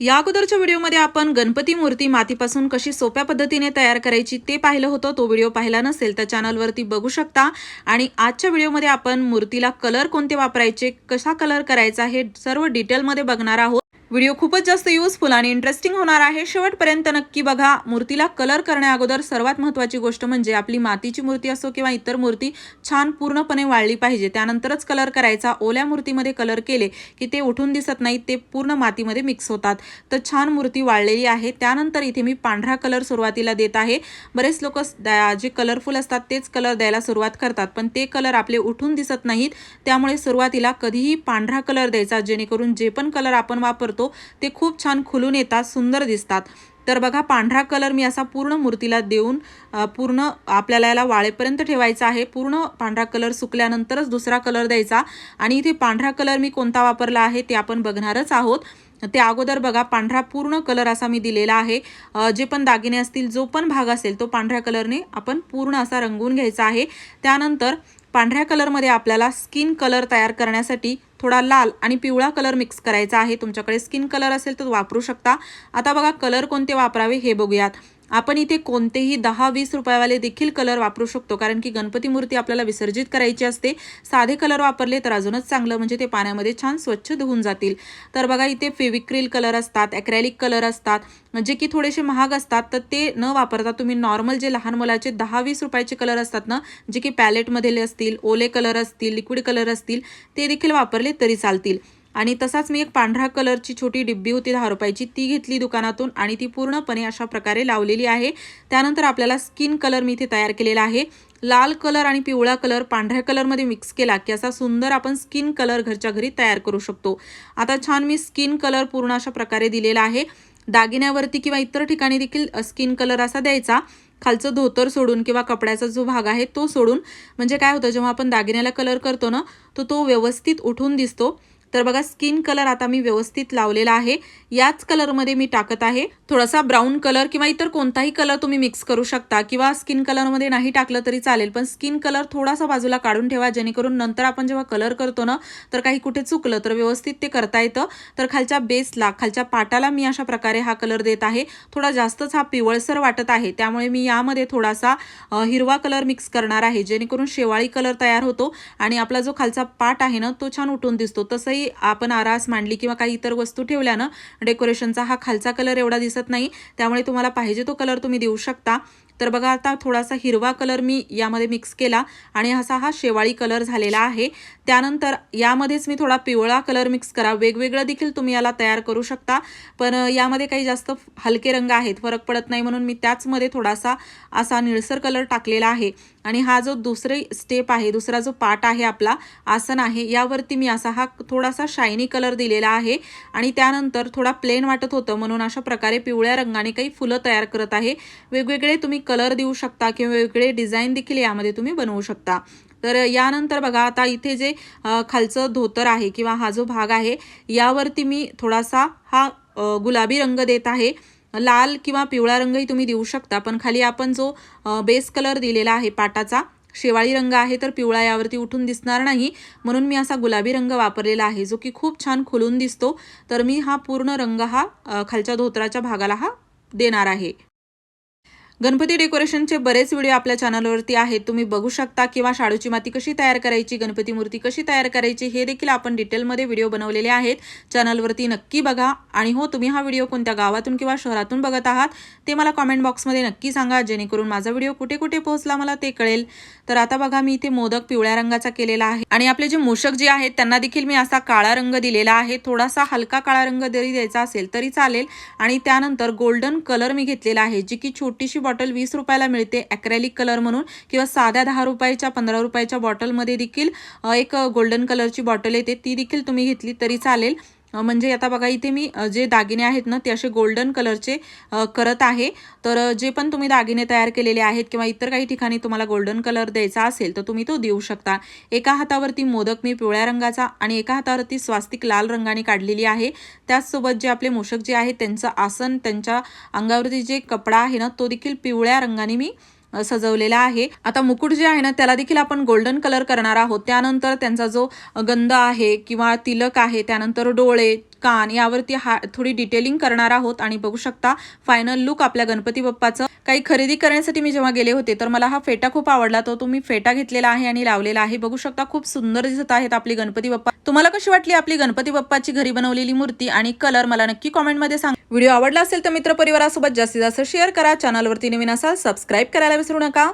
या अगोदरच्या व्हिडिओमध्ये आपण गणपती मूर्ती मातीपासून कशी सोप्या पद्धतीने तयार करायची ते पाहिलं होतं. तो व्हिडिओ पाहिला नसेल तर चॅनलवरती बघू शकता. आणि आजच्या व्हिडिओमध्ये आपण मूर्तीला कलर कोणते वापरायचे कसा कलर करायचा हे सर्व डिटेलमध्ये बघणार आहोत. व्हिडिओ खूपच जास्त युजफुल आणि इंटरेस्टिंग होणार आहे. शेवटपर्यंत नक्की बघा. मूर्तीला कलर करण्या अगोदर सर्वात महत्त्वाची गोष्ट म्हणजे आपली मातीची मूर्ती असो किंवा इतर मूर्ती छान पूर्णपणे वाळली पाहिजे. त्यानंतरच कलर करायचा. ओल्या मूर्तीमध्ये कलर केले की ते उठून दिसत नाहीत. ते पूर्ण मातीमध्ये मिक्स होतात. तर छान मूर्ती वाळलेली आहे. त्यानंतर इथे मी पांढरा कलर सुरुवातीला देत आहे. बरेच लोक जे कलरफुल असतात तेच कलर द्यायला सुरुवात करतात. पण ते कलर आपले उठून दिसत नाहीत. त्यामुळे सुरुवातीला कधीही पांढरा कलर द्यायचा. जेणेकरून जे पण कलर आपण वापरतो ते खूप छान खुलून येतात सुंदर दिसतात. तर बघा पांढरा कलर मी असा पूर्ण मूर्तीला देऊन पूर्ण आपल्याला याला वाळेपर्यंत ठेवायचा आहे. पूर्ण पांढरा कलर सुकल्यानंतरच दुसरा कलर द्यायचा. आणि इथे पांढरा कलर मी कोणता वापरला आहे ते आपण बघणारच आहोत. ते अगोदर बघा पांढरा पूर्ण कलर असा मी दिलेला आहे. जे पण दागिने असतील जो पण भाग असेल तो पांढऱ्या कलरने आपण पूर्ण असा रंगवून घ्यायचा आहे. त्यानंतर पांढऱ्या कलरमध्ये आपल्याला स्किन कलर तयार करण्यासाठी थोडा लाल आणि पिवळा कलर मिक्स करायचा आहे. तुमच्याकडे स्किन कलर असेल तर वापरू शकता. आता बघा कलर कोणते वापरावे हे बघूयात. आपण इथे कोणतेही दहा वीस रुपयावाले देखील कलर वापरू शकतो. कारण की गणपती मूर्ती आपल्याला विसर्जित करायची असते. साधे कलर वापरले तर अजूनच चांगलं म्हणजे ते पाण्यामध्ये छान स्वच्छ धुवून जातील. तर बघा इथे फेविक्रिल कलर असतात ॲक्रेलिक कलर असतात. जे की थोडेसे महाग असतात तर ते न वापरता तुम्ही नॉर्मल जे लहान मुलाचे दहा वीस रुपयाचे कलर असतात ना जे की पॅलेटमधले असतील ओले कलर असतील लिक्विड कलर असतील ते देखील वापरले तरी चालतील. आणि तसाच मी एक पांढरा कलरची छोटी डिब्बी होती दहा रुपयाची ती घेतली दुकानातून आणि ती पूर्णपणे अशा प्रकारे लावलेली आहे. त्यानंतर आपल्याला स्किन कलर मी इथे तयार केलेला आहे. लाल कलर आणि पिवळा कलर पांढऱ्या कलरमध्ये मिक्स केला की असा सुंदर आपण स्किन कलर घरच्या घरी तयार करू शकतो. आता छान मी स्किन कलर पूर्ण अशा प्रकारे दिलेला आहे. दागिन्यावरती किंवा इतर ठिकाणी देखील स्किन कलर असा द्यायचा. खालचं धोतर सोडून किंवा कपड्याचा जो भाग आहे तो सोडून. म्हणजे काय होतं जेव्हा आपण दागिन्याला कलर करतो ना तो तो व्यवस्थित उठून दिसतो. तर बघा स्किन कलर आता मी व्यवस्थित लावलेला आहे. याच कलरमध्ये मी टाकत आहे. थोडासा ब्राऊन कलर किंवा इतर कोणताही कलर तुम्ही मिक्स करू शकता. किंवा स्किन कलरमध्ये नाही टाकलं तरी चालेल पण स्किन कलर थोडासा बाजूला काढून ठेवा जेणेकरून नंतर आपण जेव्हा कलर करतो ना तर काही कुठे चुकलं तर व्यवस्थित ते करता येतं. तर खालच्या बेसला खालच्या पाटाला मी अशा प्रकारे हा कलर देत आहे. थोडा जास्तच हा पिवळसर वाटत आहे. त्यामुळे मी यामध्ये थोडासा हिरवा कलर मिक्स करणार आहे जेणेकरून शेवाळी कलर तयार होतो आणि आपला जो खालचा पाट आहे ना तो छान उठून दिसतो. तसंही आपण आरास मांडली किंवा काही इतर वस्तू ठेवल्या ना डेकोरेशनचा हा खालचा कलर एवढा दिसत नाही. त्यामुळे तुम्हाला पाहिजे तो कलर तुम्ही देऊ शकता. तर बघा आता थोडासा हिरवा कलर मी यामध्ये मिक्स केला आणि असा हा शेवाळी कलर झालेला आहे. त्यानंतर यामध्येच मी थोडा पिवळा कलर मिक्स करा. वेगवेगळं देखील तुम्ही याला तयार करू शकता. पण यामध्ये काही जास्त हलके रंग आहेत फरक पडत नाही म्हणून मी त्याचमध्ये थोडासा असा निळसर कलर टाकलेला आहे. आणि हा जो दुसरी स्टेप आहे दुसरा जो पार्ट आहे आपला आसन आहे यावरती मी असा हा थोडासा शायनी कलर दिलेला आहे. आणि त्यानंतर थोडा प्लेन वाटत होतं म्हणून अशा प्रकारे पिवळ्या रंगाने काही फुलं तयार करत आहे. वेगवेगळे तुम्ही कलर देऊ शकता किंवा वेगवेगळे डिझाईन देखील यामध्ये तुम्ही बनवू शकता. तर यानंतर बघा आता इथे जे खालचं धोतर आहे किंवा हा जो भाग आहे यावरती मी थोडासा हा गुलाबी रंग देत आहे. लाल किंवा पिवळा रंगही तुम्ही देऊ शकता पण खाली आपण जो बेस कलर दिलेला आहे पाटाचा शेवाळी रंग आहे तर पिवळा यावरती उठून दिसणार नाही. म्हणून मी असा गुलाबी रंग वापरलेला आहे जो की खूप छान खुलून दिसतो. तर मी हा पूर्ण रंग हा खालच्या धोतराच्या भागाला हा देणार आहे. गणपती डेकोरेशनचे बरेच व्हिडिओ आपल्या चॅनलवरती आहेत. तुम्ही बघू शकता किंवा शाडूची माती कशी तयार करायची गणपती मूर्ती कशी तयार करायची हे देखील आपण डिटेलमध्ये व्हिडिओ बनवलेले आहेत. चॅनलवरती नक्की बघा. आणि हो तुम्ही हा व्हिडिओ कोणत्या गावातून किंवा शहरातून बघत आहात ते मला कॉमेंट बॉक्समध्ये नक्की सांगा. जेणेकरून माझा व्हिडिओ कुठे कुठे पोहोचला मला ते कळेल. तर आता बघा मी इथे मोदक पिवळ्या रंगाचा केलेला आहे. आणि आपले जे मूषक जे आहेत त्यांना देखील मी असा काळा रंग दिलेला आहे. थोडासा हलका काळा रंग जरी द्यायचा असेल तरी चालेल. आणि त्यानंतर गोल्डन कलर मी घेतलेला आहे जी की छोटीशी बॉटल वीस रुपयाला मिळते. ॲक्रेलिक कलर म्हणून किंवा साध्या दहा रुपयाच्या पंधरा रुपयाच्या बॉटलमध्ये देखील एक गोल्डन कलरची बॉटल येते. ती देखील तुम्ही घेतली तरी चालेल. म्हणजे आता बघा इथे मी जे दागिने आहेत ना ते असे गोल्डन कलरचे करत आहे. तर जे पण तुम्ही दागिने तयार केलेले आहेत किंवा इतर काही ठिकाणी तुम्हाला गोल्डन कलर द्यायचा असेल तर तुम्ही तो देऊ शकता. एका हातावरती मोदक मी पिवळ्या रंगाचा आणि एका हातावरती स्वास्तिक लाल रंगाने काढलेली आहे. त्याचसोबत जे आपले मूषक जे आहेत त्यांचं आसन त्यांच्या अंगावरती जे कपडा आहे ना तो देखील पिवळ्या रंगाने मी सजवलेला आहे. आता मुकुट जे आहे ना त्याला देखील आपण गोल्डन कलर करणार आहोत. त्यानंतर त्यांचा जो गंध आहे किंवा तिलक आहे त्यानंतर डोळे कान यावरती हा थोडी डिटेलिंग करणार आहोत आणि बघू शकता फायनल लुक आपल्या गणपती बाप्पाचं. काही खरेदी करण्यासाठी मी जेव्हा गेले होते तर मला हा फेटा खूप आवडला. तो तुम्ही फेटा घेतलेला आहे आणि लावलेला आहे. बघू शकता खूप सुंदर दिसत आहेत आपली गणपती बाप्पा. तुम्हाला कशी वाटली आपली गणपती बाप्पाची घरी बनवलेली मूर्ती आणि कलर मला नक्की कॉमेंटमध्ये सांग. व्हिडिओ आवडला असेल तर मित्र परिवारासोबत जास्तीत जास्त शेअर करा. चॅनलवरती नवीन असाल सबस्क्राईब करायला विसरू नका.